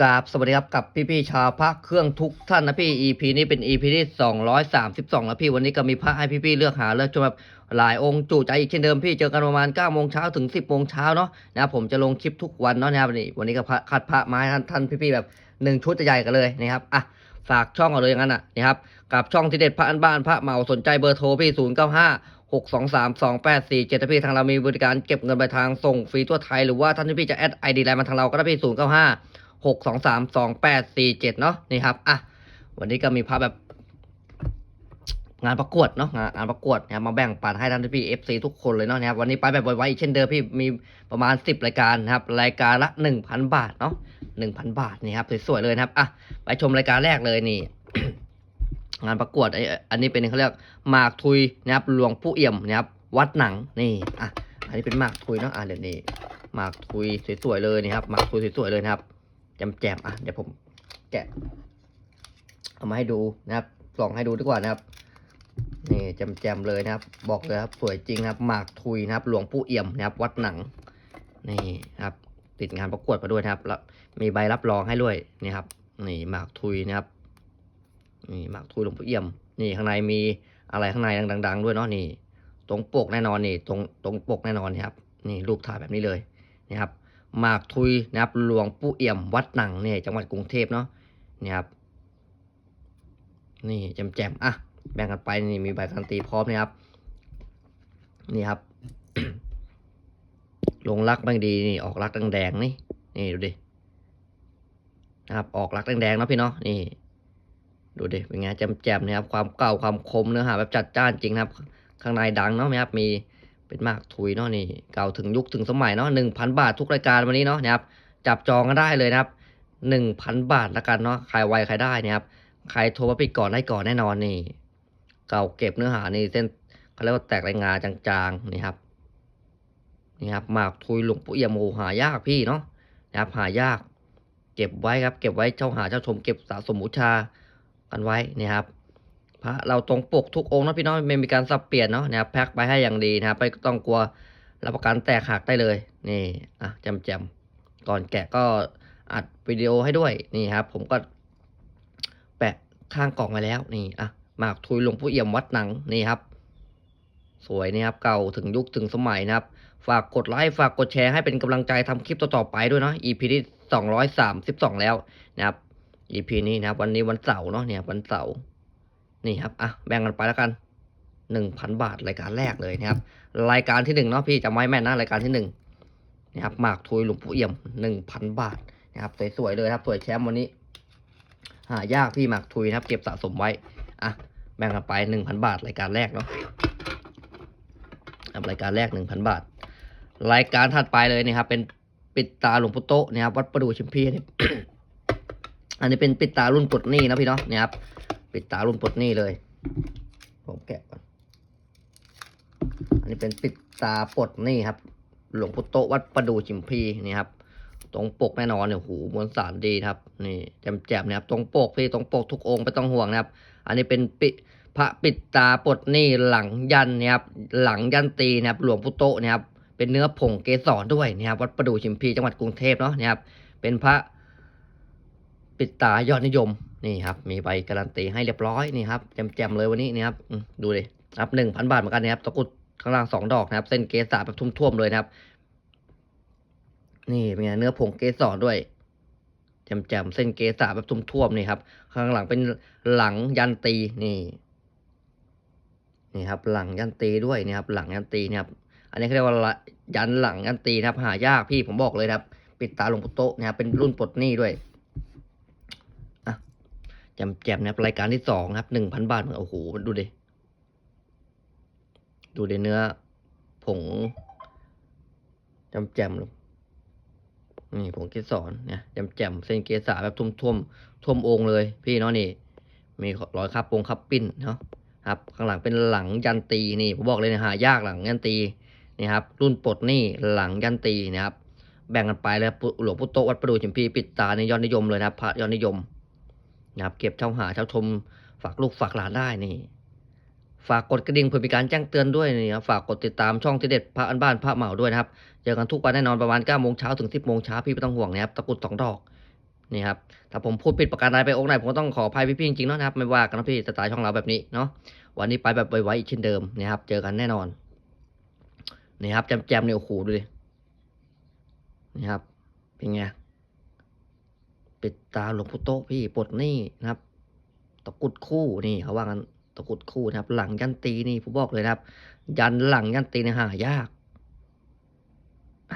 กราบสวัสดีครับกับพี่ๆชาวพระเครื่องทุกท่านนะพี่ EP นี้เป็น EP ที่ 232แล้วพี่วันนี้ก็มีพระให้พี่ๆเลือกหาเลือกชมแบบหลายองค์จุใจอีกเช่นเดิมพี่เจอกันประมาณ9โมงเช้าถึง 10โมงเช้าเนาะนะครับผมจะลงคลิปทุกวันเนาะนะครับนี่วันนี้ก็พระคัดพระไม้ท่านท่านพี่ๆแบบหนึ่งชุดใหญ่กันเลยนะครับอะฝากช่องเอาเลยอย่างนั้นอะนะครับกับช่องที่เด็ดพระอันบ้านพระเหมาสนใจเบอร์โทรพี่0 9 5 6 2 3 2 8 4 7พี่ทางเรามีบริการเก็บเงินปลายทางส่งฟรีทั่วไทยหรือว่าท่านพี่จะแอดไอดีไลน์มาทางเราก็ได้พี่0 9 5 หกสองสามสองแปดสี่เจ็ดเนาะนี่ครับอะวันนี้ก็มีพาแบบงานประกวดเนาะงานงานประกวดนะครับมาแบ่งปันให้ท่านพี่เอฟซีทุกคนเลยเนาะนะครับวันนี้ไปแบบไวๆอีกเช่นเดิมพี่มีประมาณสิบรายการนะครับรายการละหนึ่งพันบาทเนาะหนึ่งพันบาทนี่ครับสวยๆเลยนะครับอะไปชมรายการแรกเลยนี่ งานประกวดไออันนี้เป็นเขาเรียกหมากทุยนะครับหลวงปู่เอี่ยมนะครับวัดหนังนี่อะอันนี้เป็นหมากทุยเนาะอะเดี๋ยวนี้หมากทุยสวยๆเลยนี่ครับหมากทุยสวยๆเลยนะครับ แจมๆอะเดี๋ยวผมแกะเอามาให้ดูนะครับส่องให้ดูดีกว่านะครับนี่แจมๆเลยนะครับ บอกเลยครับสวยจริงครับหมากทุยนะครับ หลวงปู่เอี่ยมนะครับ วัดหนังนี่ครับติดงานประกวดมาด้วยนะครับแล้วมีใบรับรองให้ด้วยนี่ครับนี่หมากทุยนะครับนี่หมากทุยหลวงปู่เอี่ยม นี่ข้างในมีอะไรข้างในดัง ๆ ด้วยเนาะนี่ ตรงปกแน่นอนนี่ ตรงตรงปกแน่นอนนะครับนี่รูปถ่ายแบบนี้เลยนะครับ หมากทุยนะครับหลวงปู่เอี่ยมวัดหนังเนี่ยจังหวัดกรุงเทพเนาะนี่ครับนี่แจมๆอะแบ่งกันไปนี่มีใบการันตีพร้อมนะครับ นี่ครับ ลงรักบางดีนี่ออกรักแดงๆนี่นี่ดูดินะครับออกรักแดงๆเนาะพี่เนาะนี่ ดูดิเป็นไงแจมๆนะครับความเก่าความคมเนื้อหาแบบจัดจ้านจริงนะครับ ข้างในดังเนาะนะครับมี เป็นมากทุยเนาะนี่เก่าถึงยุคถึงสมัยเนาะหนึ่งพันบาททุกรายการวันนี้เนาะนะครับจับจองกันได้เลยนะครับหนึ่งพันบาทละกันเนาะใครไวใครได้นะครับใครโทรมาปิดก่อนได้ก่อนแน่นอนนี่ เก่าเก็บเนื้อหานี่เส้นเขาเรียกว่าแตกรายงานจางๆนี่ครับนี่ครับหมากทุยหลวงปู่เอี่ยมโอหายากพี่เนาะนะครับหายาก เก็บไว้ครับ เก็บไว้เจ้าหาเจ้าชมเก็บสะสมบูชากันไว้นี่ครับ พระเราตรงปกทุกองค์นะพี่น้องไม่มีการสับเปลี่ยนเนาะนะครับแพ็คไปให้อย่างดีนะครับไม่ต้องกลัวรับประกันแตกหักได้เลยนี่อะจมแจมๆก่อนแกะก็อัดวิดีโอให้ด้วยนี่ครับ ผมก็แปะข้างกล่องไว้แล้วนี่อะหมากทุยหลวงปู่เอี่ยมวัดหนังนี่ครับ สวยนี่ครับ เก่าถึงยุคถึงสมัยนะครับ ฝากกดไลค์ฝากกดแชร์ให้เป็นกำลังใจทำคลิปต่อๆไปด้วยเนาะ EP ที่สองร้อยสามสิบสองแล้วนะครับ EP นี้นะครับ วันนี้วันเสาร์เนาะเนี่ยวันเสาร์ นี่ครับอะแบ่งกันไปแล้วกันหนึ่งพันบาทรายการแรกเลยนะครับ รายการที่หนึ่งเนาะพี่จำไว้แม่นนะรายการที่หนึ่งนะครับหมากทุยหลวงปู่เอี่ยมหนึ่งพันบาทนะครับสวยๆเลยครับสวยแชมป์วันนี้หายากพี่หมากทุยนะครับ เก็บสะสมไว้อะแบ่งกันไปหนึ่งพันบาทรายการแรกเนาะรายการแรกหนึ่งพันบาท รายการถัดไปเลยนะครับ เป็นปิดตาหลวงปู่โตนะครับวัดประดูชิมพีนี่อันนี้เป็นปิดตารุ่นปลดหนี้นะพี่เนาะเนี่ยครับ ปิดตารุ่นปลดหนี้เลย ผมแกะก่อน อันนี้เป็นปิดตาปลดหนี้ครับ หลวงพุโตวัดประดูจิมพีนี่ครับ ตรงปกแน่นอนเนี่ยหูมวลสารดีครับ นี่แจ่มๆนะครับ ตรงปกพี่ตรงปกทุกองค์ไม่ต้องห่วงนะครับ อันนี้เป็นปิพระปิดตาปลดหนี้หลังยันนี่ยครับ หลังยันตีนะครับ หลวงพุโตนี่ยครับ เป็นเนื้อผงเกสรด้วยนะครับ วัดประดูชิมพีจังหวัดกรุงเทพเนาะนะครับ เป็นพระปิดตายอดนิยม นี่ครับ มีใบการันตีให้เรียบร้อยนี่ครับแจมๆเลยวันนี้นี่ครับดูเลยครับหนึ่งพันบาทเหมือนกันนะครับตะกุดข้างล่างสองดอกนะครับ เส้นเกสาแบบทุ่วมๆเลยนะครับ นี่เป็นไงเนื้อผงเกสรด้วยแจมๆเส้นเกสาแบบทุ่วมๆนี่ครับ ข้างหลังเป็นหลังยันตีนี่ นี่ครับ หลังยันตีด้วยนี่ครับ หลังยันตีนี่ครับ อันนี้เขาเรียกว่าละยันหลังยันตีนะครับ หายากพี่ผมบอกเลยนะครับ ปิดตาลงปู่โตะนะครับเป็นรุ่นปลดหนี้ด้วย แจมนะครับรายการที่สองครับหนึ่งพันบาทโอ้โหดูดิดูดิเนื้อ ผงแจมๆเลยนี่ผงเกสรเนี่ยแจมเส้นเกสาแบบท่วมท่วมๆท่วมองเลย พี่เนาะนี่ มีรอยคับปงคับปิ้นเนาะครับ ข้างหลังเป็นหลังยันตีนี่ผมบอกเลยนะหายากหลังยันตีนี่ครับ รุ่นปลดนี่หลังยันตีนะครับ แบ่งกันไปแล้วหลวงพุทโตวัดประดูจิมพีปิดตาในยอดนิยมเลยนะพระยอดนิยม นะครับเก็บเช่าหาเช่าชม ฝากลูกฝากหลานได้นี่ฝากกดกระดิ่งเพื่อมีการแจ้งเตือนด้วยนี่ครับฝากกดติดตามช่องที่เด็ดพระอันบ้านพระเหมาด้วยนะครับเจอกันทุกวันแน่นอนประมาณ9โมงเช้าถึง 10โมงเช้าพี่ไม่ต้องห่วงนะครับตะกรุดสองดอกนี่ครับถ้าผมพูดผิดประการใดไปองค์ไหนผมก็ต้องขออภัยพี่ๆจริงๆเนาะนะครับ ไม่ว่ากันนะพี่สไตล์ช่องเราแบบนี้เนาะวันนี้ไปแบบไวๆอีกเช่นเดิมนี่ครับเจอกันแน่นอนนี่ครับแจมๆเนี่ยโอ้โหดูดินี่ครับเป็นไง ปิดตาหลวงพุโตพี่ปลดหนี่นะครับ ตะกุดคู่นี่เขาว่ากันตะกุดคู่นะครับ หลังยันตีนี่ผมบอกเลยนะครับ ยันหลังยันตีเนี่ยหายาก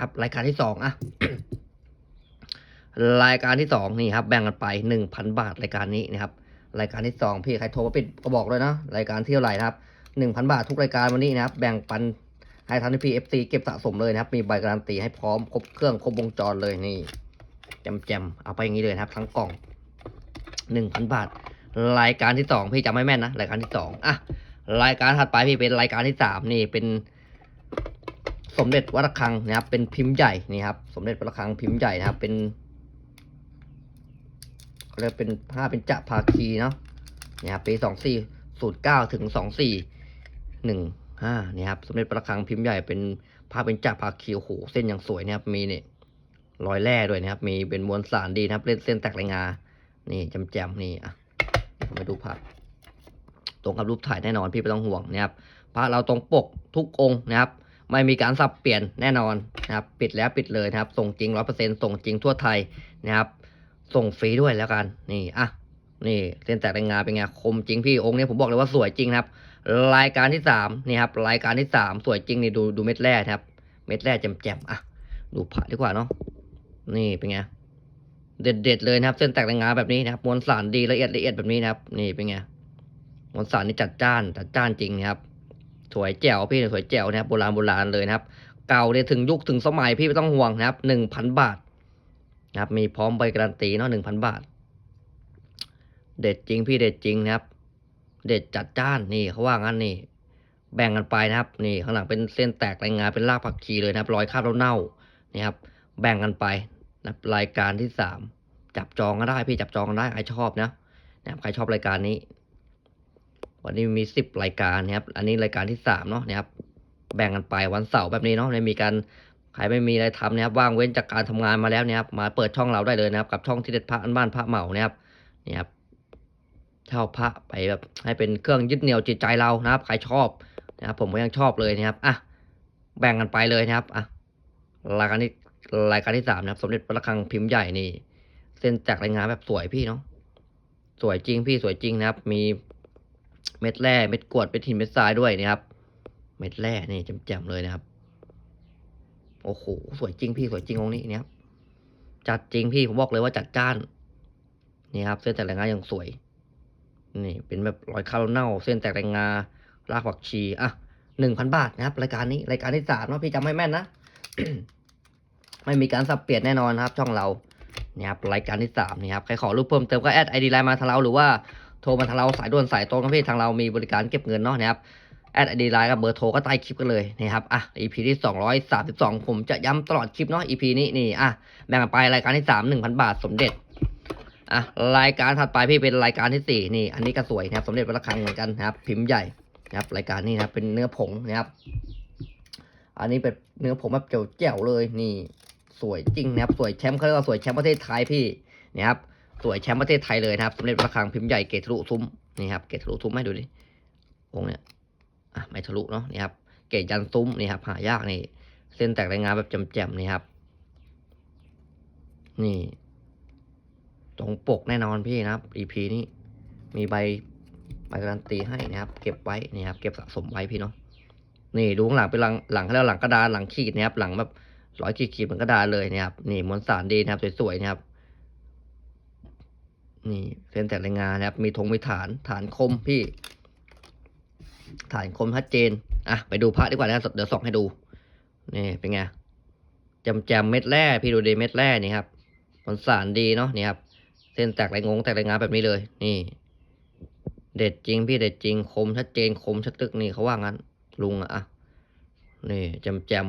ครับ รายการที่สองอะรายการที่สองนี่ครับ แบ่งกันไปหนึ่งพันบาทรายการนี้นะครับ รายการที่สองพี่ใครโทรมาปิดก็บอกเลยนะรายการที่เท่าไหร่นะครับหนึ่งพันบาททุกรายการวันนี้นะครับ แบ่งปันให้ทันทีพีเอฟซีเก็บสะสมเลยนะครับ มีใบการันตีให้พร้อมครบเครื่องครบวงจรเลยนี่ แจมๆเอาไปอย่างนี้เลยครับ ทั้งกล่องหนึ่งพันบาท รายการที่สองพี่จำไม่แม่นนะรายการที่สองอะรายการถัดไปพี่เป็นรายการที่สามนี่เป็น สมเด็จวัดระฆังนะครับ เป็นพิมพ์ใหญ่นี่ครับ สมเด็จวัดระฆังพิมพ์ใหญ่นะครับ เป็นเรียกเป็นผ้าเป็นจะภาคีเนาะนี่ครับปีสองสี่ศูนย์เก้าถึงสองสี่หนึ่งห้านี่ครับ สมเด็จวัดระฆังพิมพ์ใหญ่เป็นผ้าเป็นจะภาคีโอ้โหเส้นอย่างสวยนะครับมีเนี่ย รอยแร่ด้วยนะครับ มีเป็นมวลสารดีนะครับ เล่นเส้นแตกลายงา นี่แจมๆนี่อะมาดูภาพตรงกับรูปถ่ายแน่นอนพี่ไม่ต้องห่วงนะครับพระเราตรงปกทุกองค์นะครับ ไม่มีการสับเปลี่ยนแน่นอนนะครับ ปิดแล้วปิดเลยนะครับ ส่งจริงร้อยเปอร์เซ็นส่งจริงทั่วไทยนะครับ ส่งฟรีด้วยแล้วกัน นี่อะนี่เส้นแตกแรงงานเป็นไงคมจริงพี่องค์นี้ผมบอกเลยว่าสวยจริงครับ รายการที่สามนี่ครับรายการที่สามสวยจริงนี่ดูดูเม็ดแร่ครับ เม็ดแร่แจ่มๆอะดูพระดีกว่าเนาะ นี่เป็นไง เด็ดๆเลยนะครับ เส้นแตกแรงงานแบบนี้นะครับมวลสารดีละเอียดละเอียดแบบนี้นะครับ นี่เป็นไงมวลสารนี่จัดจ้านจัดจ้านจริงนะครับสวยแจ๋วพี่สวยแจ๋วนะครับโบราณโบราณเลยนะครับ เก่าเนี่ยถึงยุคถึงสมัยพี่ไม่ต้องห่วงนะครับหนึ่งพันบาทนะครับ มีพร้อมใบการันตีเนาะหนึ่งพันบาท เด็ดจริงพี่เด็ดจริงนะครับ เด็ดจัดจ้านนี่เขาว่างั้นนี่ แบ่งกันไปนะครับ นี่ข้างหลังเป็นเส้นแตกรายงานเป็นรากผักชีเลยนะครับรอยคราบแล้วเน่าเนี่ยครับ แบ่งกันไป นะรายการที่สามจับจองก็ได้พี่จับจองกันได้ใครชอบนะนะครับใครชอบรายการนี้ วันนี้มีสิบรายการนะครับ อันนี้รายการที่สามเนาะนะครับ แบ่งกันไปวันเสาร์แบบนี้เนาะไม่มีการใครไม่มีอะไรทำนะครับ ว่างเว้นจากการทำงานมาแล้วนะครับ มาเปิดช่องเราได้เลยนะครับ กับช่องที่เด็ดพระอันบ้านพระเหมานะครับนี่ครับเช่าพระไปแบบให้เป็นเครื่องยึดเหนี่ยวจิตใจเรานะครับ ใครชอบนะครับ ผมก็ยังชอบเลยนะครับอะแบ่งกันไปเลยนะครับอะรายการที่ รายการที่สามนะครับ สมเด็จพระระฆังพิมพ์ใหญ่นี่ เส้นแตกรายงานแบบสวยพี่เนาะสวยจริงพี่สวยจริงนะครับ มีเม็ดแร่เม็ดกรวดเม็ดหินเม็ดทรายด้วยนะครับ เม็ดแร่นี่แจ่มๆเลยนะครับ โอ้โหสวยจริงพี่สวยจริงองค์นี้เนี่ยครับจัดจริงพี่ผมบอกเลยว่าจัดจ้านนี่ครับ เส้นแตกแรงงาอย่างสวย นี่ เป็นแบบรอยคาร์เน่า เส้นแตกแรงงารากผักชีอะหนึ่งพันบาทนะครับ รายการนี้รายการที่สามเนาะพี่จำไม่แม่นนะ ไม่มีการสับเปลี่ยนแน่นอนนะครับ ช่องเราเนี่ยครับรายการที่สามนี่ครับใครขอรูปเพิ่มเติมก็แอดไอดีไลน์มาทางเราหรือว่าโทรมาทางเราสายด่วนสายตรงครับพี่ทางเรามีบริการเก็บเงินเนาะนะครับแอดไอดีไลน์กับเบอร์โทรก็ใต้คลิปกันเลยนะครับอะ EP ที่สองร้อยสามสิบสองผมจะย้ำตลอดคลิปเนาะ EP นี้นี่อะแบ่งกันไปรายการที่สามหนึ่งพันบาทสมเด็จอะรายการถัดไปพี่เป็นรายการที่สี่นี่ อันนี้ก็สวยนะครับสมเด็จพระคลังเหมือนกันนะครับ พิมพ์ใหญ่นะครับรายการนี้นะครับเป็นเนื้อผงนะครับ อันนี้เป็นเนื้อผงแบบเจ๋วๆเลยนี่ สวยจริงนะครับสวยแชมป์เขาเรียกว่าสวยแชมป์ประเทศไทยพี่นี่ครับสวยแชมป์ประเทศไทยเลยนะครับสมเด็จพระคังพิมพ์ใหญ่เกตทะลุซุ้มนี่ครับเกตทะลุซุ้มให้ดูดิองเนี้ยอะไม่ทะลุเนาะนี่ครับเกตยันซุ้มนี่ครับหายากนี่เส้นแตกรายงานแบบแจ่มๆนี่ครับ นี่ ตรงปกแน่นอนพี่นะครับ EP นี้มีใบใบการันตีให้นะครับ เก็บไว้นี่ครับ เก็บสะสมไว้พี่เนาะนี่ดูข้างหลังเป็นหลังหลังเขาเรียกว่าหลังกระดานหลังขีดนะครับ หลังแบบ ร้อยขีดๆเหมือนกระดานเลยนะครับ นี่มวลสารดีนะครับ สวยๆนะครับ นี่เส้นแตกรายงานนะครับ มีธงมีฐานฐานคมพี่ ฐานคมชัดเจน อะ ไปดูพระดีกว่านะเดี๋ยวส่องให้ดู นี่เป็นไงจำแจมเม็ดแร่พี่ดูดีเม็ดแร่นี่ครับผลสารดีเนาะนี่ครับ เส้นแตกรายงงแตกรายงานแบบนี้เลย นี่ เด็ดจริงพี่เด็ดจริงคมชัดเจนคมชัดตึกนี่เขาว่างั้น ลุงอะ่ะนี่จำแจม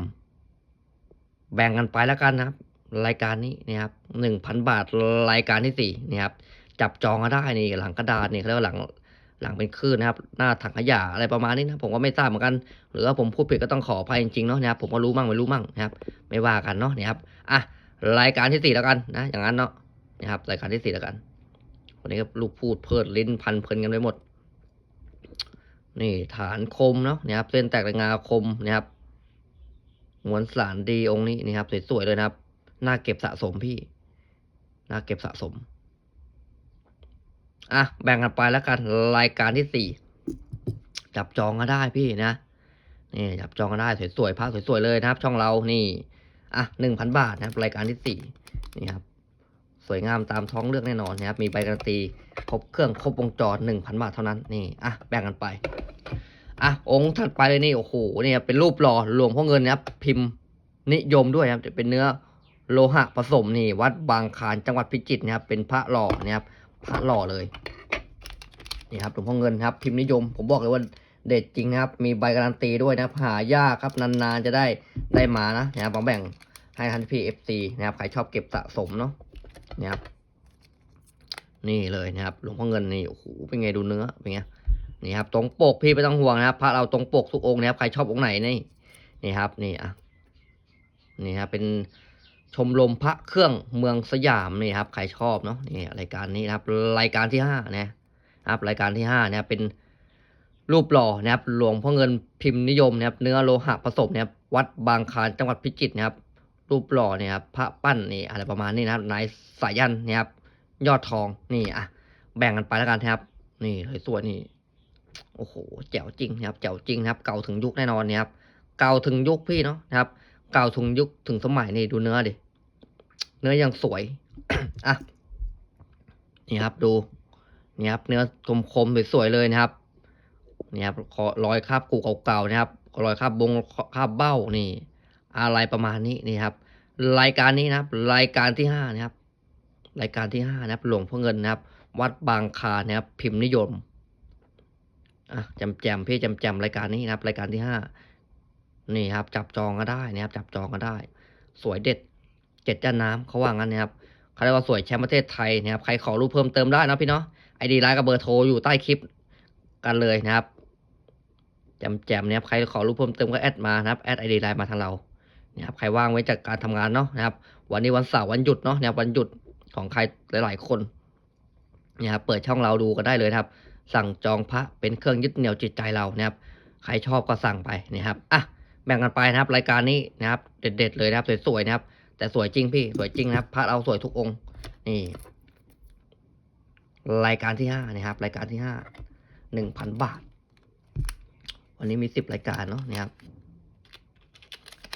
แบ่งกันไปแล้วกันนะครับ รายการนี้นี่ครับหนึ่งพันบาทรายการที่สี่นี่ครับ จับจองก็ได้นี่หลังกระดาษนี่เขาเรียกว่าหลังหลังเป็นคลื่นนะครับ หน้าถังขยะอะไรประมาณนี้นะผมก็ไม่ทราบเหมือนกัน หรือว่าผมพูดผิดก็ต้องขออภัยจริงๆเนาะนะครับผมก็รู้มั่งไม่รู้มั่งนะครับ ไม่ว่ากันเนาะนี่ครับอะรายการที่สี่แล้วกันนะ อย่างนั้นเนาะนะครับรายการที่สี่แล้วกันวันนี้ก็ลูกพูดเพิดลิ้นพันเพลินกันไปหมด นี่ฐานคมเนาะนี่ยครับเส้นแตกระงาคมนะครับ มวลสารดีองค์นี้นี่ครับสวยๆเลยนะครับ น่าเก็บสะสมพี่ น่าเก็บสะสม อะ แบ่งกันไปแล้วกัน รายการที่สี่ จับจองก็ได้พี่นะ นี่จับจองก็ได้สวยๆภาพสวยๆเลยนะครับ ช่องเรานี่ อะหนึ่งพันบาทนะครับ รายการที่สี่นี่ครับ สวยงามตามท้องเรื่องแน่นอนนะครับ มีใบการันตี ครบเครื่องครบวงจรหนึ่งพันบาทเท่านั้น นี่ อะ แบ่งกันไป อะองค์ถัดไปเลยนี่โอ้โหเนี่ยเป็นรูปหล่อหลวงพ่อเงินนะครับพิมพ์นิยมด้วยครับจะเป็นเนื้อโลหะผสมนี่ วัดบางคานจังหวัดพิจิตรนะครับเป็นพระหล่อนะครับพระหล่อเลยนี่ครับหลวงพ่อเงินครับ พิมพ์นิยม ผมบอกเลยว่าเด็ดจริงนะครับ มีใบการันตีด้วยนะหายากครับนานๆจะได้ได้มานะนะครับผมแบ่งให้ท่านพี่เอฟซีนะครับใครชอบเก็บสะสมเนาะนี่ครับนี่เลยนะครับหลวงพ่อเงินนี่โอ้โหเป็นไงดูเนื้อเป็นไง นี่ครับตรงปกพี่ไม่ต้องห่วงนะครับพระเราตรงปกทุกองค์นะครับใครชอบองค์ไหนนี่นี่ครับ นี่อะนี่ครับเป็นชมรมพระเครื่องเมืองสยามนี่ครับใครชอบเนาะนี่รายการนี้นะครับ รายการที่ห้านะครับรายการที่ห้านะครับเป็นรูปหล่อนะครับหลวงพ่อเงินพิมพ์นิยมนะครับเนื้อโลหะผสมนะครับวัดบางคลานจังหวัดพิจิตรนะครับ รูปหล่อเนี่ยครับพระปั้นนี่อะไรประมาณนี้นะครับนายสายันเนี่ยครับยอดทองนี่อะแบ่งกันไปแล้วกันนะครับ นี่สวยๆนี่ โอ้โหแจ๋วจริงนะครับแจ๋วจริงนะครับ เก่าถึงยุคแน่นอนเนี่ยครับเก่าถึงยุคพี่เนาะนะครับ เก่าถึงยุคถึงสมัยนี่ดูเนื้อดิเนื้อยังสวยอะนี่ครับดูนี่ครับ เนื้อคมๆสวยๆเลยนะครับนี่ครับรอยคราบกูเก่าๆนะครับรอยคราบบงคราบเบ้านี่ อะไรประมาณนี้นี่ครับ รายการนี้นะครับ รายการที่ห้านะครับ รายการที่ห้านะครับ หลวงพ่อเงินนะครับ วัดบางคานะครับ พิมพ์นิยม อะจำแจมพี่จำแจมรายการนี้นะครับ รายการที่ห้านี่ครับ จับจองก็ได้นะครับ จับจองก็ได้ สวยเด็ดเจ็ดจ้านน้ำเขาว่างั้นนะครับเขาเรียกว่าสวยแชมป์ประเทศไทยนะครับ ใครขอรูปเพิ่มเติมได้นะพี่เนาะไอดีไลน์กับเบอร์โทรอยู่ใต้คลิปกันเลยนะครับจำแจมนะครับใครขอรูปเพิ่มเติมก็แอดมานะครับแอดไอดีไลน์มาทางเรานะครับใครว่างไว้จากการทำงานเนาะนะครับ วันนี้วันเสาร์วันหยุดเนาะนะครับวันหยุดของใครหลาย ๆ คนนะครับเปิดช่องเราดูก็ได้เลยนะครับ สั่งจองพระเป็นเครื่องยึดเหนี่ยวจิตใจเรานะครับ ใครชอบก็สั่งไปนะครับอะแบ่งกันไปนะครับ รายการนี้นะครับเด็ด ๆ เลยนะครับสวยๆนะครับ แต่สวยจริงพี่สวยจริงนะครับพระเราสวยทุกองค์ นี่ รายการที่ห้านะครับ รายการที่ห้าหนึ่งพันบาท วันนี้มีสิบรายการเนาะนะครับ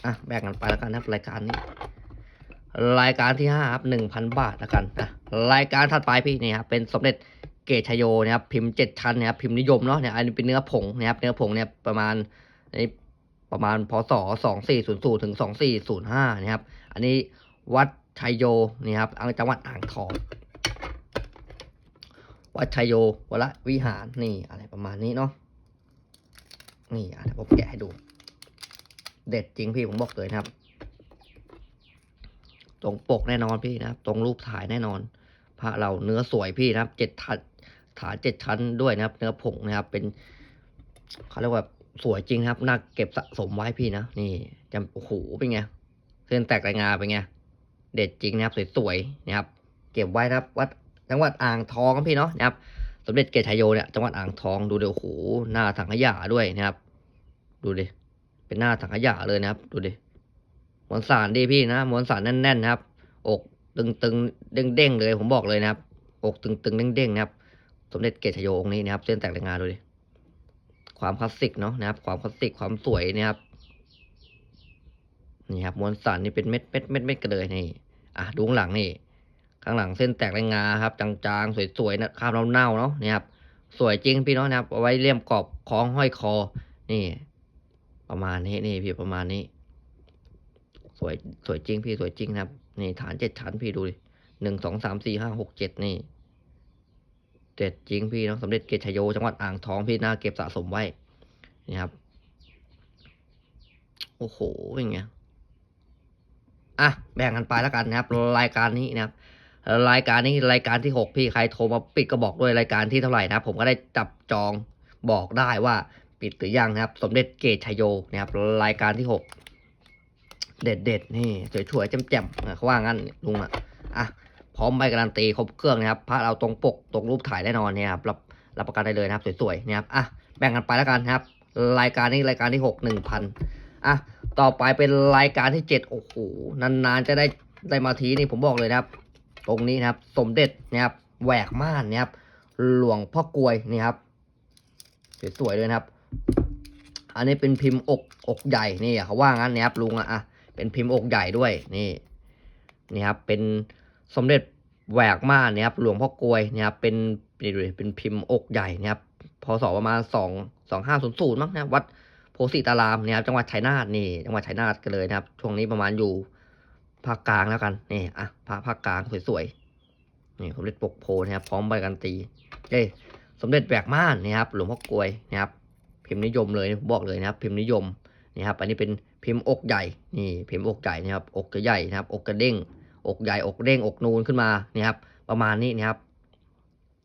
อะแบ่งกันไปแล้วกันนะครับ รายการนี้ รายการที่ห้าครับหนึ่งพันบาทแล้วกันนะรายการถัดไปพี่นี่ครับเป็นสมเด็จ เกตชโยนะครับพิมพ์เจ็ดชั้นนะครับพิมพ์นิยมเนาะเนี่ยอันนี้เป็นเนื้อผงนะครับเนื้อผงเนี่ยประมาณนี้ประมาณพศสองสี่ศูนย์ศูนย์ถึงสองสี่ศูนย์ห้านะครับ อันนี้วัดชัยโยนี่ครับจังหวัดอ่างทองวัดชัยโยวรวิหารนี่อะไรประมาณนี้เนาะนี่อะผมแกะให้ดู เด็ดจริงพี่ผมบอกเลยนะครับ ตรงปกแน่นอนพี่นะครับ ตรงรูปถ่ายแน่นอนพระเราเนื้อสวยพี่นะครับเจ็ดทัน ฐานเจ็ดชั้นด้วยนะครับ เนื้อผงนะครับ เป็นเขาเรียกว่าสวยจริงครับน่าเก็บสะสมไว้พี่นะนี่จำโอ้โหเป็นไงเส้นแตกรายงาเป็นไงเด็ดจริงนะครับสวยๆนะครับ เก็บไว้นะครับ วัดจังหวัดอ่างทองพี่เนาะนะครับ สมเด็จเกตชัยโยเนี่ยจังหวัดอ่างทองดูเดี๋ยวโอ้โหหน้าถังขยะด้วยนะครับ ดูดิเป็นหน้าถังขยะเลยนะครับ ดูดิมวลสารดีพี่นะมวลสารแน่นๆนะครับ อกตึงตึงเด้งๆเลยผมบอกเลยนะครับ อกตึงตึงเด้งเด้งๆนะครับ สมเด็จเกตชโยองนี้นะครับ เส้นแตกรายงานดูดิความคลาสสิกเนาะนะครับ ความคลาสสิกความสวยนะครับนี่ครับมวลสารนี่เป็นเม็ดเม็ดเม็ดเม็ดกันเลยนี่อะดูข้างหลังนี่ ข้างหลังเส้นแตกรายงาครับ จางๆ สวยๆนะคราบเน่าเนาะนี่ครับสวยจริงพี่เนาะนะครับเอาไว้เลี่ยมกรอบคล้องห้อยคอ นี่ ประมาณนี้นี่พี่ประมาณนี้ สวยสวยจริงพี่สวยจริงนะครับ นี่ฐานเจ็ดชั้นพี่ดูดิหนึ่งสองสามสี่ห้าหกเจ็ดนี่ เจ็ดจริงพี่เนาะสมเด็จเกชโยจังหวัดอ่างทองพี่น่าเก็บสะสมไว้นี่ครับ โอ้โหเป็นไงอะแบ่งกันไปแล้วกันนะครับ รายการนี้นะครับรายการนี้รายการที่หกพี่ใครโทรมาปิดก็บอกด้วยรายการที่เท่าไหร่นะครับ ผมก็ได้จับจองบอกได้ว่าปิดหรือยังนะครับ สมเด็จเกชโยนะครับ รายการที่หกเด็ดเด็ดนี่สวยๆแจ่มๆเขาว่างั้นลุงอะอะ พร้อมใบการันตีครบเครื่องนะครับพระเราตรงปกตรงรูปถ่ายแน่นอนเนี่ยครับรับรับประกันได้เลยนะครับ สวยๆนะครับอะแบ่งกันไปแล้วกันนะครับ รายการนี้รายการที่หกหนึ่งพันอะต่อไปเป็นรายการที่เจ็ดโอ้โหนานๆจะได้ได้มาทีนี่ผมบอกเลยนะครับ ตรงนี้นะครับ สมเด็จนะครับแหวกม่านนะครับ หลวงพ่อกลวยนี่ครับสวยๆเลยนะครับ อันนี้เป็นพิมพ์อกอกใหญ่นี่เขาว่างั้นนะครับลุงอะอะเป็นพิมพ์อกใหญ่ด้วยนี่นี่ครับเป็น สมเด็จแหวกม่านนะครับหลวงพ่อกลวยนะครับเป็นนี่ดูดิเป็นพิมพ์อกใหญ่นะครับพศประมาณสองสองห้าศูนย์ศูนย์มั้งนะวัดโพสิตารามนะครับจังหวัดชัยนาทนี่จังหวัดชัยนาทกันเลยนะครับ ช่วงนี้ประมาณอยู่ภาคกลางแล้วกันนี่อะภาคภาคกลางสวยๆนี่สมเด็จปกโพนะครับพร้อมใบกันตีเอ้สมเด็จแหวกม่านนะครับหลวงพ่อกลวยนะครับ พิมพ์นิยมเลยบอกเลยนะครับ พิมพ์นิยมนี่ครับ อันนี้เป็นพิมพ์อกใหญ่นี่พิมพ์อกใหญ่นะครับ อกจะใหญ่นะครับ อกกระเด้ง อกใหญ่อกเด้งอกนูนขึ้นมาเนี่ยครับ ประมาณนี้นะครับ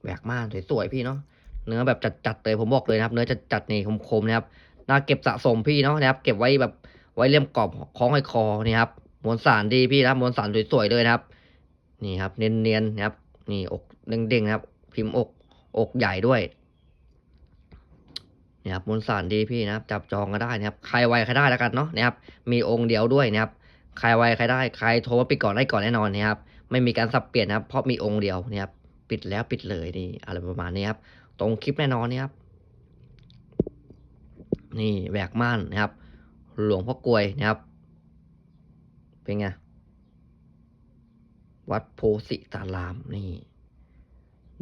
แหวกม่านสวยๆพี่เนาะเนื้อแบบจัดๆเลยผมบอกเลยนะครับ เนื้อจัดๆนี่คมๆนะครับน่าเก็บสะสมพี่เนาะนะครับ เก็บไว้แบบไว้เลี่ยมกรอบคล้องห้อคอนี่ครับมวลสารดีพี่นะมวลสารสวยๆเลยนะครับ นี่ครับ เนียนๆนะครับ นี่อกเด้งๆนะครับ พิมพ์อกอกใหญ่ด้วยเนี่ยครับมวลสารดีพี่นะครับ จับจองก็ได้นะครับ ใครไวใครได้แล้วกันเนาะนะครับ มีองค์เดียวด้วยนะครับ ใครไวใครได้ใครโทรมาปิดก่อนได้ก่อนแน่นอนนะครับไม่มีการสับเปลี่ยนนะครับ เพราะมีองค์เดียวนะครับปิดแล้วปิดเลยนี่อะไรประมาณนี้ครับตรงคลิปแน่นอนนี่ครับนี่แหวกม่านนะครับ หลวงพ่อกลวยนะครับ เป็นไงวัดโพสิตารามนี่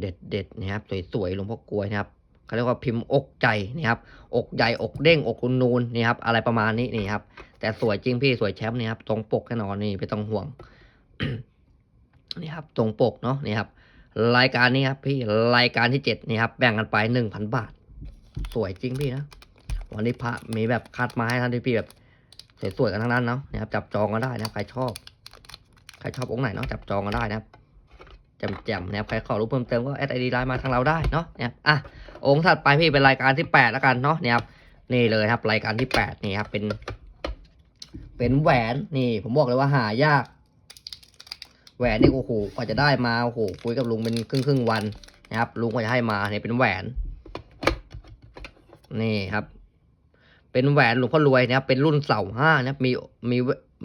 เด็ดเด็ดนะครับ สวยๆหลวงพ่อกลวยนะครับเขาเรียกว่าพิมพ์อกใจนี่ครับ อกใหญ่อกเด้งอกนูนนี่ครับ อะไรประมาณนี้นี่ครับแต่สวยจริงพี่สวยแชมป์นี่ครับตรงปกแน่นอนนี่ไม่ต้องห่วงนี่ครับตรงปกเนาะนี่ครับ รายการนี้ครับ พี่รายการที่เจ็ดนี่ครับแบ่งกันไปหนึ่งพันบาท สวยจริงพี่นะวันนี้พระมีแบบคัดมาให้ท่านพี่แบบสวยๆกันทั้งนั้นเนาะนะครับจับจองก็ได้นะใครชอบใครชอบองค์ไหนเนาะจับจองก็ได้นะครับแจมๆนะครับใครขอรู้เพิ่มเติมก็แอดไอดีไลน์มาทางเราได้เนาะนะครับอะองค์ถัดไปพี่เป็นรายการที่แปดแล้วกันเนาะเนี่ยครับนี่เลยครับ รายการที่แปดนี่ครับเป็น เป็นแหวนนี่ ผมบอกเลยว่าหายาก แหวนนี่โอ้โหกว่าจะได้มาโอ้โหคุยกับลุงเป็นครึ่งครึ่งวันนะครับ ลุงกว่าจะให้มาเนี่ยเป็นแหวน นี่ครับ เป็นแหวนหลวงพ่อรวยนะครับ เป็นรุ่นเสาห้านะครับมีมี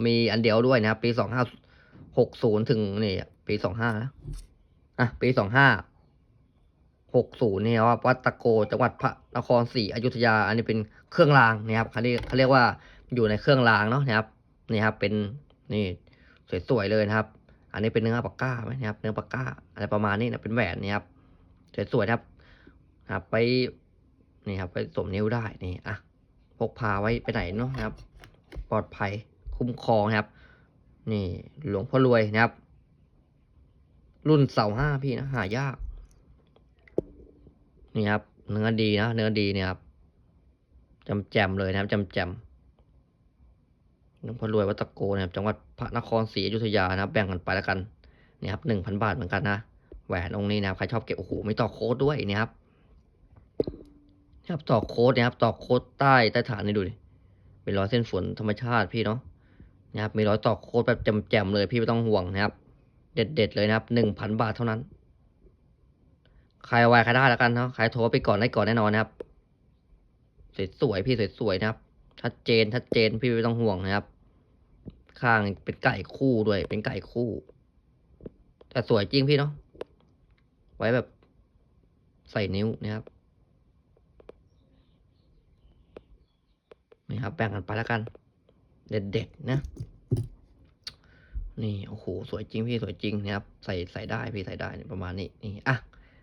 มีอันเดียวด้วยนะครับ ปีสองห้าหกศูนย์ถึงนี่ปีสองห้านะอะปีสองห้าหกศูนย์เนี่ยว่าวัดตะโกจังหวัดพระนครศรีอยุธยา อันนี้เป็นเครื่องรางนะครับเขาเรียกเขาเรียกว่า อยู่ในเครื่องรางเนาะนะครับนี่ครับเป็นนี่สวยๆเลยนะครับ อันนี้เป็นเนื้อปากก้าไหมนะครับ เนื้อปากก้าอะไรประมาณนี้นะเป็นแหวนนี่ครับสวยๆนะครับนะครับไปนี่ครับ ไปสวมนิ้วได้นี่อะพกพาไว้ไปไหนเนาะนะครับ ปลอดภัยคุ้มครองนะครับ นี่หลวงพ่อรวยนะครับ รุ่นเสาห้าพี่นะหายาก นี่ครับ เนื้อดีนะเนื้อดีเนี่ยครับจำแจมเลยนะครับจำแจม หลวงพ่อรวยวัดตะโกนะครับจังหวัดพระนครศรีอยุธยานะครับแบ่งกันไปแล้วกันนี่ครับหนึ่งพันบาทเหมือนกันนะแหวนองค์นี้นะครับใครชอบเก็บโอ้โหไม่ต่อโค้ดด้วยนี่ครับนี่ครับต่อโค้ดนะครับต่อโค้ดใต้ใต้ฐานนี่ดูดิเป็นรอยเส้นฝนธรรมชาติพี่เนาะนะครับมีรอยต่อโค้ดแบบแจ่มๆเลยพี่ไม่ต้องห่วงนะครับ เด็ดๆเลยนะครับหนึ่งพันบาทเท่านั้น ใครไวใครได้แล้วกันเนาะใครโทรไปก่อนได้ก่อนแน่นอนนะครับสวยๆพี่สวยๆนะครับชัดเจนชัดเจนพี่ไม่ต้องห่วงนะครับ ข้างเป็นไก่คู่ด้วย เป็นไก่คู่ แต่สวยจริงพี่เนาะไว้แบบใส่นิ้วนะครับนี่ครับแบ่งกันไปแล้วกัน เด็ดๆนะ นี่โอ้โหสวยจริงพี่สวยจริงนะครับ ใส่ใส่ได้พี่ใส่ได้ประมาณนี้นี่อะ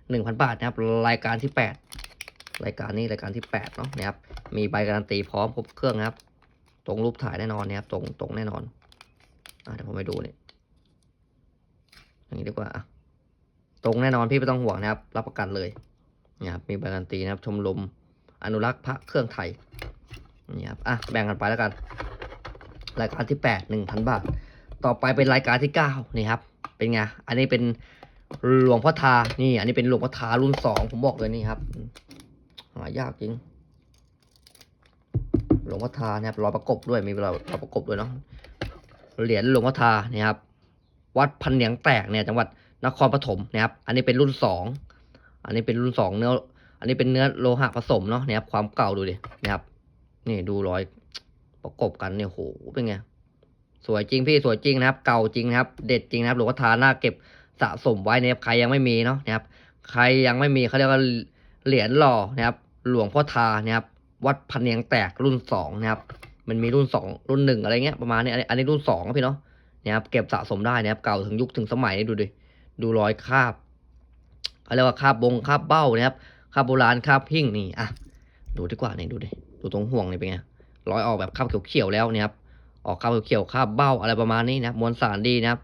หนึ่งพันบาทนะครับ รายการที่แปดรายการนี้รายการที่แปดเนาะนะครับ มีใบการันตีพร้อมครบเครื่องนะครับ ตรงรูปถ่ายแน่นอนนะครับตรงตรงแน่นอน เดี๋ยวผมไปดูเนี่ยอย่างนี้ดีกว่าตรงแน่นอนพี่ไม่ต้องห่วงนะครับ รับประกันเลยนะครับมีใบการันตีนะครับ ชมรมอนุรักษ์พระเครื่องไทยนี่ครับอะแบ่งกันไปแล้วกัน รายการที่แปดหนึ่งพันบาท ต่อไปเป็นรายการที่เก้านี่ครับ เป็นไงอันนี้เป็นหลวงพ่อทานี่ อันนี้เป็นหลวงพ่อทารุ่นสองผมบอกเลยนี่ครับหายากจริงหลวงพ่อทานะครับรอยประกบด้วยมีเรอยรอยประกบด้วยเนาะ เหรียญหลวงพ่อทานี่ครับ วัดพันเหนียงแตกเนี่ยจังหวัดนครปฐมนะครับ อันนี้เป็นรุ่นสองอันนี้เป็นรุ่นสองเนื้อ อันนี้เป็นเนื้อโลหะผสมเนาะนี่ยครับ ความเก่าดูดินะครับ นี่ดูรอยประกบกันเนี่ยโหเป็นไงสวยจริงพี่สวยจริงนะครับ เก่าจริงนะครับ เด็ดจริงนะครับหลวงพ่อทาหน้าเก็บสะสมไว้นะครับใครยังไม่มีเนาะนะครับ ใครยังไม่มีเขาเรียกว่าเหรียญหล่อนะครับ หลวงพ่อทานะครับ วัดพันเนียงแตกรุ่นสองนะครับ มันมีรุ่นสองรุ่นหนึ่งอะไรเงี้ยประมาณนี้อันนี้อันนี้รุ่นสองพี่เนาะเนะครับเก็บสะสมได้นะครับเก่าถึงยุคถึงสมัยนี่ดูดิดูรอยคาบเขาเรียกว่าคาบบงคาบเบ้านะครับคาบโบราณคาบหิ่งนี่อะดูดีกว่านี่ดูดิดูตรงห่วงนี่เป็นไงรอยออกแบบคาบเขียวๆแล้วเนี่ยครับออกคาบเขียวๆคาบเบ้าอะไรประมาณนี้นะมวลสารดีนะครับ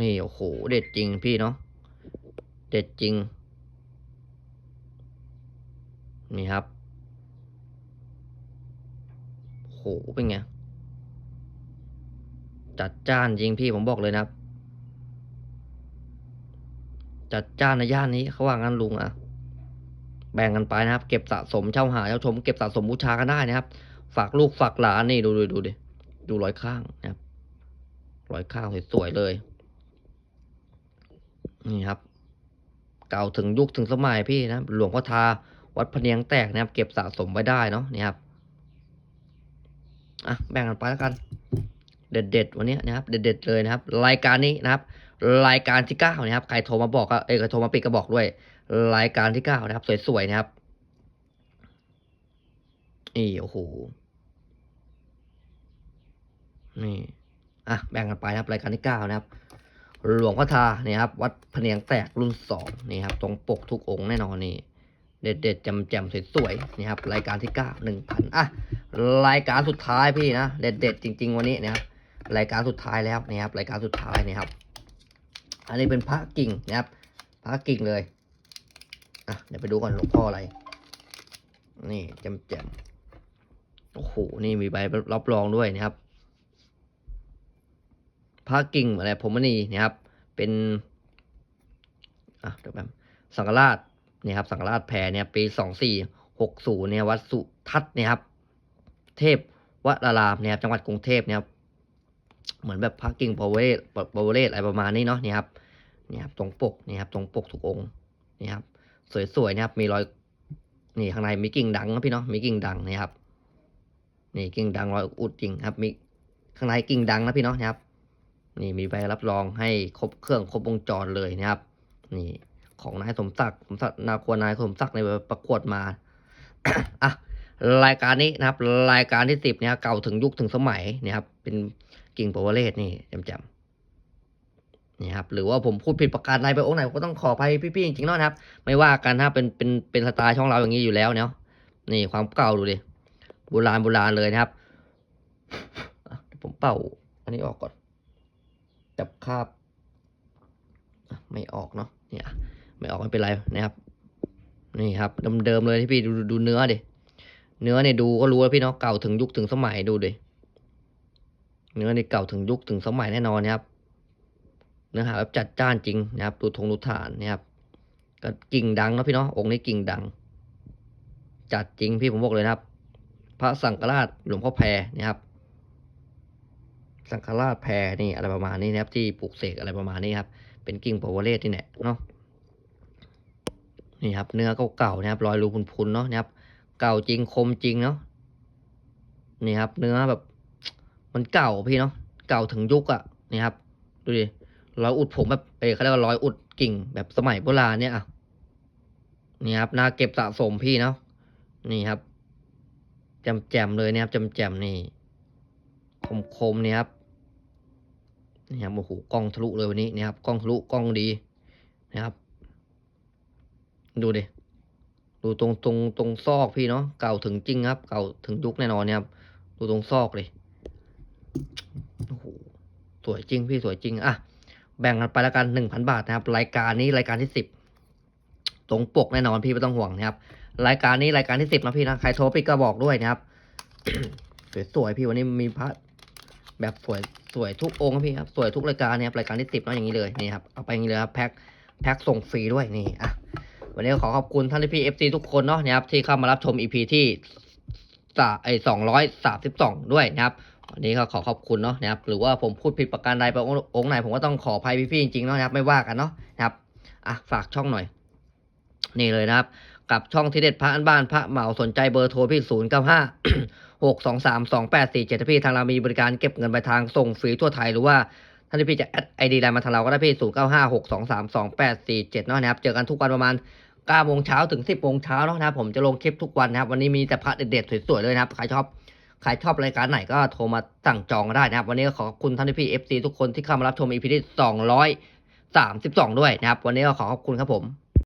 นี่โอ้โหเด็ดจริงพี่เนาะเด็ดจริงนี่ครับ โหเป็นไง จัดจ้านจริงพี่ผมบอกเลยนะครับ จัดจ้านในย่านนี้เขาว่างั้นลุงอะ แบ่งกันไปนะครับ เก็บสะสมเช่าหาเช่าชม เก็บสะสมบูชากันได้นะครับ ฝากลูกฝากหลานนี่ดูดูดูดิดูรอยข้างนะครับรอยข้างสวยๆเลย นี่ครับเก่าถึงยุคถึงสมัยพี่นะหลวงพ่อทาวัดพเนียงแตกนะครับ เก็บสะสมไว้ได้เนาะนี่ครับ อะแบ่งกันไปแล้วกัน เด็ดๆวันนี้นะครับ เด็ด ๆ เลยนะครับ รายการนี้นะครับ รายการที่เก้านะครับ ใครโทรมาบอกก็เอ้ยใครโทรมาปิดก็บอกด้วย รายการที่เก้านะครับ สวยๆนะครับนี่โอ้โหนี่อะแบ่งกันไปนะครับ รายการที่เก้านะครับ หลวงพ่อทาเนี่ยครับ วัดพะเนียงแตกรุ่นสองนี่ครับ ตรงปกทุกองค์แน่นอนนี่ เด็ดเด็ดๆจำจำสวยๆนี่ครับรายการที่เก้าหนึ่งพันอะรายการสุดท้ายพี่นะเด็ดเด็ดๆจริง ๆ วันนี้นะครับรายการสุดท้ายแล้วนะครับรายการสุดท้ายนะครับ อันนี้เป็นพระกิ่งนะครับพระกิ่งเลยอะเดี๋ยวไปดูก่อนหลวงพ่ออะไร นี่แจมแจมโอ้โหนี่มีใบรับรองด้วยนะครับพระกิ่งอะไรผมมณีนะครับ เป็นอะเดี๋ยวแบบสังฆราช นี่ยครับสังราชแพรเนี่ยปีสองสี่หกศูนย์เนี่ยวัดสุทัศน์เนี่ยครับ เทพวรารามเนี่ยครับจังหวัดกรุงเทพเนี่ยครับเหมือนแบบพระกิ่งปวเรศปวเรศอะไรประมาณนี้เนาะเนี่ยครับเนี่ยครับตรงปกเนี่ยครับตรงปกทุกองค์เนี่ยครับสวยๆนะครับมีรอยนี่ข้างในมีกิ่งดังนะพี่เนาะมีกิ่งดังนะครับ นี่กิ่งดังรอยอุดจริงครับ มีข้างในกิ่งดังนะพี่เนาะนะครับ นี่มีใบรับรองให้ครบเครื่องครบวงจรเลยนะครับ นี่ ของนายสมศักดิ์สมศักดิ์นาควรนายสมศักดิ์ในประกวดมาอะรายการนี้นะครับ รายการที่สิบเนี่ยเก่าถึงยุคถึงสมัยเนี่ยครับ เป็นกิ่งปวเรศนี่จำๆนี่ครับหรือว่าผมพูดผิดประการใดไปองค์ไหนผมก็ต้องขออภัยพี่ๆจริงๆเนาะครับ ไม่ว่ากันถ้าเป็นเป็นเป็นสไตล์ช่องเราอย่างนี้อยู่แล้วเนาะนี่ความเก่าดูดิโบราณโบราณเลยนะครับผมเป่า อันนี้ออกก่อนจับคาบไม่ออกเนาะเนี่ย ไม่ออกไม่เป็นไรนะครับ นี่ครับเดิมๆเลยที่พี่ดูดูเนื้อดิเนื้อเนี่ยดูก็รู้แล้วพี่เนาะเก่าถึงยุคถึงสมัยดูดิเนื้อนี่เก่าถึงยุคถึงสมัยแน่นอนนะครับ เนื้อหาแบบจัดจ้านจริงนะครับดูทงดูฐานนะครับก็กิ่งดังนะพี่เนาะองค์นี้กิ่งดัง จัดจริงพี่ผมบอกเลยนะครับ พระสังฆราชหลวงพ่อแพรนะครับ สังฆราชแพรนี่อะไรประมาณนี้นะครับ ที่ปลูกเสกอะไรประมาณนี้ครับ เป็นกิ่งปวเรศนี่แหละเนาะ นี่ครับเนื้อเก่าๆนะครับรอยรูพุนๆเนาะนะครับเก่าจริงคมจริงเนาะนี่ครับ เนื้อแบบ มันเก่าพี่เนาะเก่าถึงยุคอะ่ะนี่ครับ ดูดิรอยอุดผมแบบเอยเขาเรียกว่ารอยอุดกิ่งแบบสมัยโบราณเนี่ยอะนี่ครับน่าเก็บสะสมพี่เนาะนี่ครับแจมแจมเลยนี่ยครับแจมแจมนี่คมคมนี่ครับนี่ครับโอ้โหกล้องทะลุเลยวันนี้นี่ครับกล้องทะลุกล้องดีนะครับ ดูดิ ดูตรงตรงตรงซอกพี่เนาะ เก่าถึงจริงครับ เก่าถึงยุคแน่นอนเนี่ยครับ ดูตรงซอกเลยโอ้โห สวยจริงพี่สวยจริง อะ แบ่งกันไปแล้วกันหนึ่งพันบาทนะครับ รายการนี้รายการที่สิบ ตรงปกแน่นอนพี่ไม่ต้องห่วงนะครับ รายการนี้รายการที่สิบนะพี่นะ ใครโทรไปก็บอกด้วยนะครับ สวยๆพี่วันนี้มีพระแบบสวยสวยทุกองค์พี่ครับ สวยทุกรายการเนี่ยครับรายการที่สิบเนาะอย่างนี้เลยนี่ครับ เอาไปอย่างนี้เลยครับแพ็คแพ็คส่งฟรีด้วยนี่อะ วันนี้ขอขอบคุณท่านที่พี่เอฟซีทุกคนเนาะนะครับที่เข้ามารับชมอีพีที่สไอสองร้อยสามสิบสองด้วยนะครับวันนี้ก็ขอขอบคุณเนาะนะครับหรือว่าผมพูดผิดประการใดไปองค์องค์ไหนผมก็ต้องขออภัยพี่ๆจริงๆเนาะนะครับไม่ว่ากันเนาะนะครับอะฝากช่องหน่อย นี่เลยนะครับ กับช่องที่เด็ดพระอันบ้านพระเหมาสนใจเบอร์โทรพี่ศูนย์เก้าห้าหกสองสามสองแปดสี่เจ็ดพี่ทางเรามีบริการเก็บเงินปลายทางส่งฟรีทั่วไทยหรือว่าท่านพี่จะแอดไอดีไลน์มาทางเราก็ได้พี่ศูนย์เก้าห้าหกสองสามสองแปดสี่เจ็ดเนาะนะครับ เจอกันทุกวันประมาณ เก้าโมงเช้าถึงสิบโมงเช้าเนาะนะครับ ผมจะลงคลิปทุกวันนะครับ วันนี้มีแต่พระเด็ดๆสวยๆเลยนะครับ ใครชอบใครชอบรายการไหนก็โทรมาสั่งจองได้นะครับ วันนี้ก็ขอบคุณท่านพี่เอฟซีทุกคนที่เข้ามารับชมอีพีที่สองร้อยสามสิบสองด้วยนะครับ วันนี้ก็ขอขอบคุณครับผม